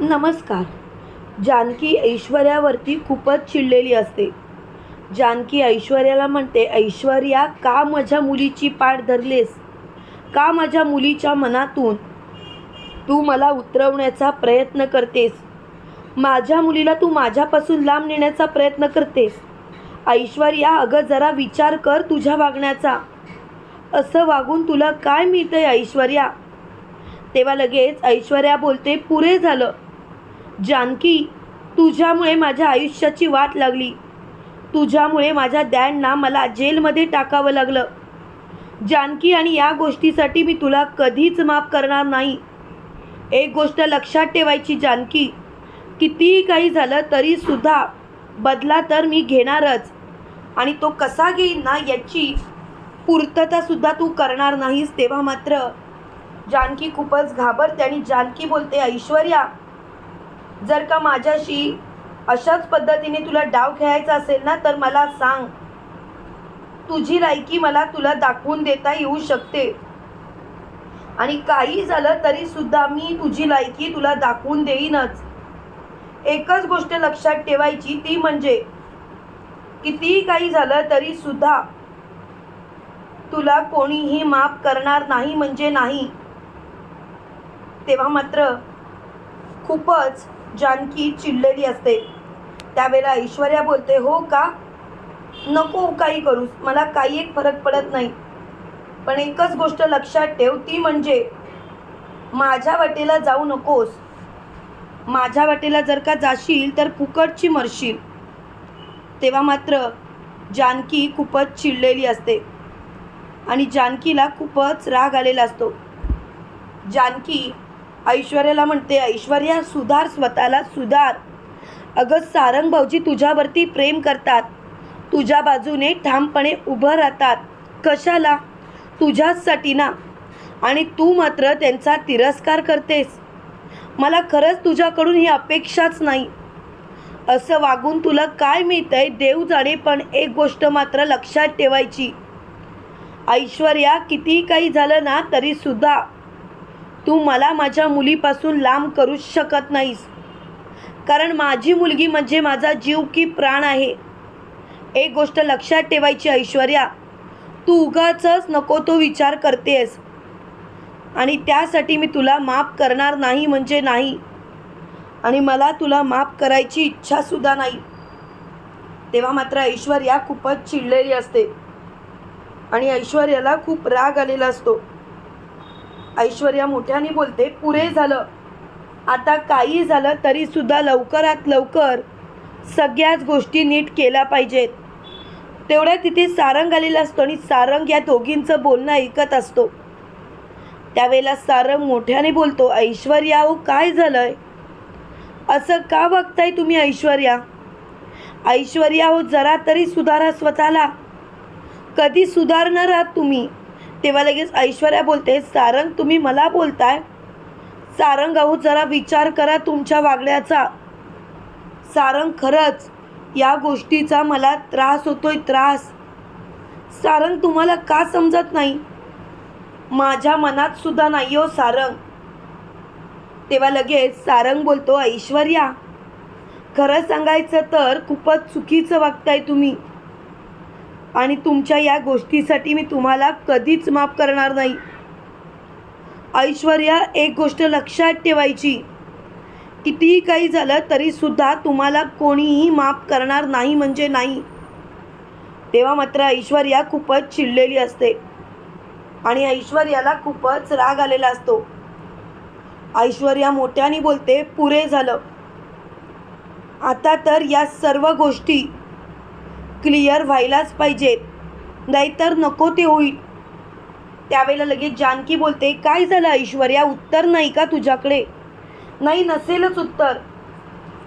नमस्कार. जानकी ऐश्वर्यावरती खूपच चिडलेली असते. जानकी ऐश्वर्याला म्हणते ऐश्वर्या का माझ्या मुलीची पाठ धरलेस? का माझ्या मुलीच्या मनातून तू मला उतरवण्याचा प्रयत्न करतेस? माझ्या मुलीला तू माझ्यापासून लांब नेण्याचा प्रयत्न करतेस? ऐश्वर्या अगं जरा विचार कर तुझ्या वागण्याचा. असं वागून तुला काय मिळतंय ऐश्वर्या? तेव्हा लगेच ऐश्वर्या बोलते पुरे झालं. जानकी तुझ्यामुळे माझ्या आयुष्याची वाट लागली. तुझ्यामुळे माझ्या डॅडना मला जेलमध्ये टाकावं लागलं. जानकी आणि या गोष्टीसाठी मी तुला कधीच माफ करणार नाही. एक गोष्ट लक्षात ठेवायची जानकी कितीही काही झालं तरीसुद्धा बदला तर मी घेणारच. आणि तो कसा घेईन ना याची पूर्ततासुद्धा तू करणार नाहीस तेव्हा मात्र जानकी खूपच घाबरते आणि जानकी बोलते ऐश्वर्या जर का माझ्याशी अशाच पद्धतीने तुला डाव खेळायचा असेल ना तर मला सांग. तुझी लायकी मला तुला दाखवून देता येऊ शकते. आणि काही झालं तरी सुद्धा मी तुझी लायकी तुला दाखवून देईनच. एकच गोष्ट लक्षात ठेवायची ती म्हणजे कितीही काही झालं तरी सुद्धा तुला कोणीही माफ करणार नाही म्हणजे नाही. तेव्हा मात्र खूपच जानकी चिडलेली असते. त्यावेळेला ऐश्वर्या बोलते हो का? नको काही करूस. मला काही एक फरक पडत नाही. पण एकच गोष्ट लक्षात ठेव ती म्हणजे माझ्या वाटेला जाऊ नकोस. माझ्या वाटेला जर का जाशील तर फुकटची मरशील. तेव्हा मात्र जानकी खूपच चिडलेली असते आणि जानकीला खूपच राग आलेला असतो. जानकी ऐश्वर्याला म्हणते ऐश्वर्या सुधार स्वतःला सुधार. अगं सारंग भाऊजी तुझ्यावरती प्रेम करतात. तुझ्या बाजूने ठामपणे उभं राहतात. कशाला? तुझ्याचसाठी ना. आणि तू मात्र त्यांचा तिरस्कार करतेस. मला खरंच तुझ्याकडून ही अपेक्षाच नाही. असं वागून तुला काय मिळतंय देव जाणे पण एक गोष्ट मात्र लक्षात ठेवायची. ऐश्वर्या कितीही काही झालं ना तरीसुद्धा तू मला माझ्या मुलीपासून लांब करूच शकत नाहीस. कारण माझी मुलगी म्हणजे माझा जीव की प्राण आहे. एक गोष्ट लक्षात ठेवायची ऐश्वर्या तू उगाचच नको तो विचार करतेस. आणि त्यासाठी मी तुला माफ करणार नाही म्हणजे नाही. आणि मला तुला माफ करायची इच्छासुद्धा नाही. तेव्हा मात्र ऐश्वर्या खूपच चिडलेली असते. आणि ऐश्वर्याला खूप राग आलेला असतो. ऐश्वर्या मोठ्याने बोलते पुरे झालं. आता काही झालं तरीसुद्धा लवकरात लवकर सगळ्याच गोष्टी नीट केल्या पाहिजेत. तेवढ्या तिथे सारंग आलेला असतो आणि सारंग या दोघींचं बोलणं ऐकत असतो. त्यावेळेला सारंग मोठ्याने बोलतो ऐश्वर्या हो काय झालंय? असं का बघताय तुम्ही ऐश्वर्या? ऐश्वर्या हो जरा तरी सुधारा स्वतःला. कधी सुधारणार आहात तुम्ही? तेव्हा लगेच ऐश्वर्या बोलते सारंग तुम्ही मला बोलताय? सारंग अहो जरा विचार करा तुमच्या वागण्याचा. सारंग खरंच या गोष्टीचा मला त्रास होतोय त्रास. सारंग तुम्हाला का समजत नाही? माझ्या मनात सुद्धा नाही हो सारंग. तेव्हा लगेच सारंग बोलतो ऐश्वर्या खरं सांगायचं तर खूपच चुकीचं वागताय तुम्ही. आणि तुमच्या या गोष्टीसाठी मी तुम्हाला कधीच माफ करणार नाही. ऐश्वर्या एक गोष्ट लक्षात ठेवायची. कितीही काही झालं तरीसुद्धा तुम्हाला कोणीही माफ करणार नाही म्हणजे नाही. तेव्हा मात्र ऐश्वर्या खूपच चिडलेली असते. आणि ऐश्वर्याला खूपच राग आलेला असतो. ऐश्वर्या मोठ्याने बोलते पुरे झालं. आता तर या सर्व गोष्टी क्लिअर व्हायलाच पाहिजेत. नाहीतर नको ते होईल. त्यावेळेला लगेच जानकी बोलते काय झालं ऐश्वर्या? उत्तर नाही का तुझ्याकडे? नाही नसेलच उत्तर.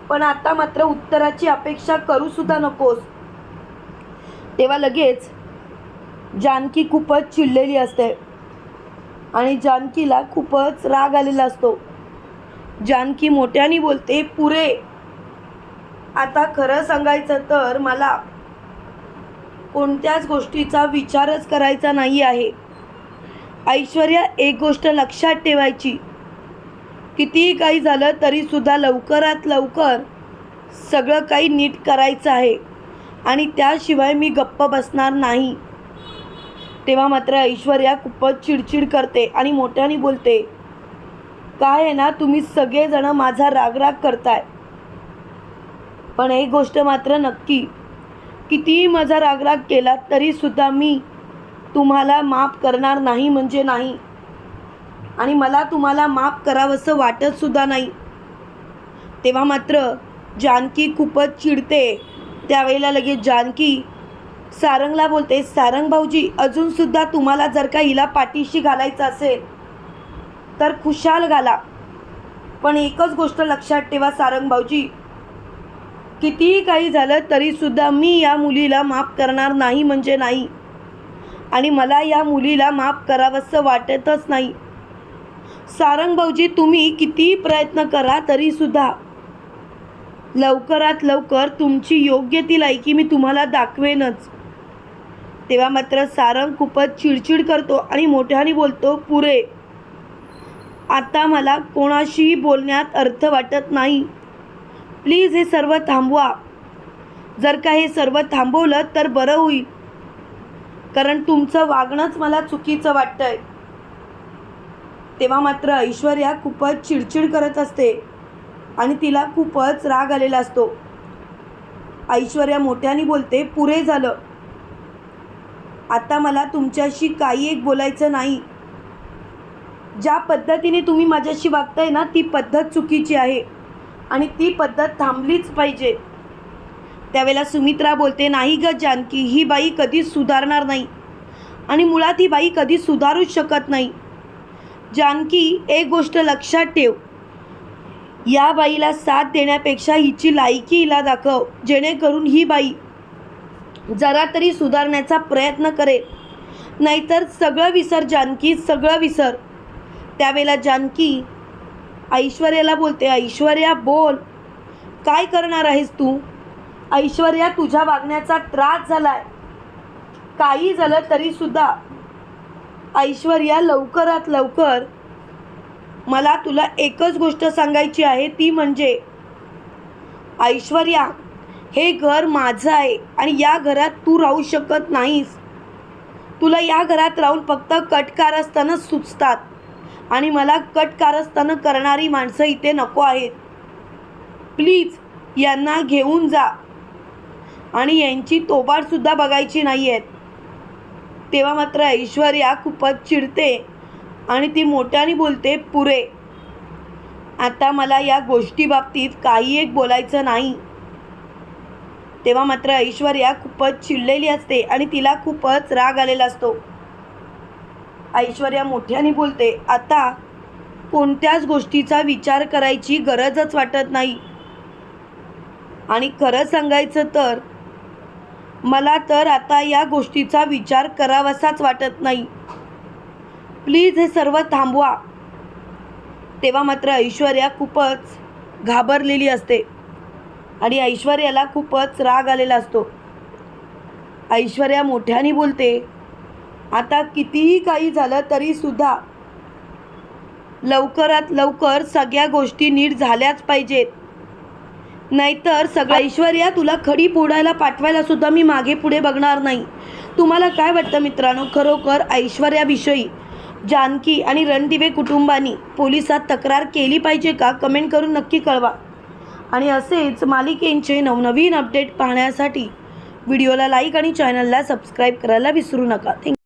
पण आता मात्र उत्तराची अपेक्षा करू सुद्धा नकोस. तेव्हा लगेच जानकी खूपच चिडलेली असते आणि जानकीला खूपच राग आलेला असतो. जानकी मोठ्याने बोलते पुरे आता खरं सांगायचं तर मला कोणत्याच गोष्टीचा विचारच करायचा नाही आहे. ऐश्वर्या एक गोष्ट लक्षात ठेवायची. कितीही काही झालं तरीसुद्धा लवकरात लवकर सगळं काही नीट करायचं आहे आणि त्याशिवाय मी गप्प बसणार नाही. तेव्हा मात्र ऐश्वर्या खूपच चिडचिड करते आणि मोठ्याने बोलते काय आहे ना तुम्ही सगळेजण माझा रागराग करताय. पण एक गोष्ट मात्र नक्की कितीही माझा रागराग केला तरीसुद्धा मी तुम्हाला माफ करणार नाही म्हणजे नाही. आणि मला तुम्हाला माफ करावंसं वाटतसुद्धा नाही. तेव्हा मात्र जानकी खूपच चिडते. त्यावेळेला लगेच जानकी सारंगला बोलते सारंग भाऊजी अजूनसुद्धा तुम्हाला जर का हिला पाठीशी घालायचं असेल तर खुशाल घाला. पण एकच गोष्ट लक्षात ठेवा सारंग भाऊजी कितीही काही झालं तरीसुद्धा मी या मुलीला माफ करणार नाही म्हणजे नाही. आणि मला या मुलीला माफ करावंसं वाटतच नाही. सारंग भाऊजी तुम्ही कितीही प्रयत्न करा तरीसुद्धा. लवकरात लवकर तुमची योग्य ती लायकी मी तुम्हाला दाखवेनच. तेव्हा मात्र सारंग खूपच चिडचिड करतो आणि मोठ्याने बोलतो पुरे आता मला कोणाशीही बोलण्यात अर्थ वाटत नाही. प्लीज हे सर्व थांबवा. जर का हे सर्व थांबवलं तर बरं होईल. कारण तुमचं वागणंच मला चुकीचं वाटतंय. तेव्हा मात्र ऐश्वर्या खूपच चिडचिड करत असते आणि तिला खूपच राग आलेला असतो. ऐश्वर्या मोठ्याने बोलते पुरे झालं. आता मला तुमच्याशी काही एक बोलायचं नाही. ज्या पद्धतीने तुम्ही माझ्याशी वागताय ना ती पद्धत चुकीची आहे. आणि ती पद्धत थांबलीच पाहिजे. त्यावेळेला सुमित्रा बोलते नाही ग जानकी ही बाई कधीच सुधारणार नाही आणि मुळात ही बाई कधी सुधारूच शकत नाही. जानकी एक गोष्ट लक्षात ठेव. या बाईला साथ देण्यापेक्षा हिची लायकी हिला दाखव जेणेकरून ही बाई जरा तरी सुधारण्याचा प्रयत्न करेल. नाहीतर सगळं विसर जानकी सगळं विसर. त्यावेळेला जानकी ऐश्वर्याला बोलते ऐश्वर्या बोल. काय करणार आहेस तू? ऐश्वर्या तुझ्या वागण्याचा त्रास झालाय. काही झालं तरीसुद्धा ऐश्वर्या लवकरात लवकर मला तुला एकच गोष्ट सांगायची आहे ती म्हणजे ऐश्वर्या हे घर माझं आहे आणि या घरात तू राहू शकत नाहीस. तुला या घरात राहून फक्त कटकारस्थानं सुचतात. आणि मला कट कारस्थानं करणारी माणसं इथे नको आहेत. प्लीज यांना घेऊन जा. आणि यांची तोबाडसुद्धा बघायची नाही आहेत तेव्हा मात्र ऐश्वर्या खूपच चिडते आणि ती मोठ्याने बोलते पुरे आता मला या गोष्टीबाबतीत काही एक बोलायचं नाही. तेव्हा मात्र ऐश्वर्या खूपच चिडलेली असते आणि तिला खूपच राग आलेला असतो. ऐश्वर्या मोठ्याने बोलते आता कोणत्याच गोष्टीचा विचार करायची गरजच वाटत नाही. आणि खरं सांगायचं तर मला तर आता या गोष्टीचा विचार करावासाच वाटत नाही. प्लीज हे सर्व थांबवा. तेव्हा मात्र ऐश्वर्या खूपच घाबरलेली असते आणि ऐश्वर्याला खूपच राग आलेला असतो. ऐश्वर्या मोठ्याने बोलते आता कितीही काही झालं तरीसुद्धा लवकरात लवकर सगळ्या गोष्टी नीट झाल्याच पाहिजेत. नाहीतर सगळं ऐश्वर्या तुला खडी पोडायला पाठवायला सुद्धा मी मागे पुढे बघणार नाही. तुम्हाला काय वाटतं मित्रांनो? खरोखर ऐश्वर्याविषयी जानकी आणि रणदिवे कुटुंबानी पोलिसात तक्रार केली पाहिजे का? कमेंट करून नक्की कळवा. आणि असेच मालिकेंचे नवनवीन अपडेट पाहण्यासाठी व्हिडिओला लाईक आणि चॅनलला सबस्क्राईब करायला विसरू नका. थँक्यू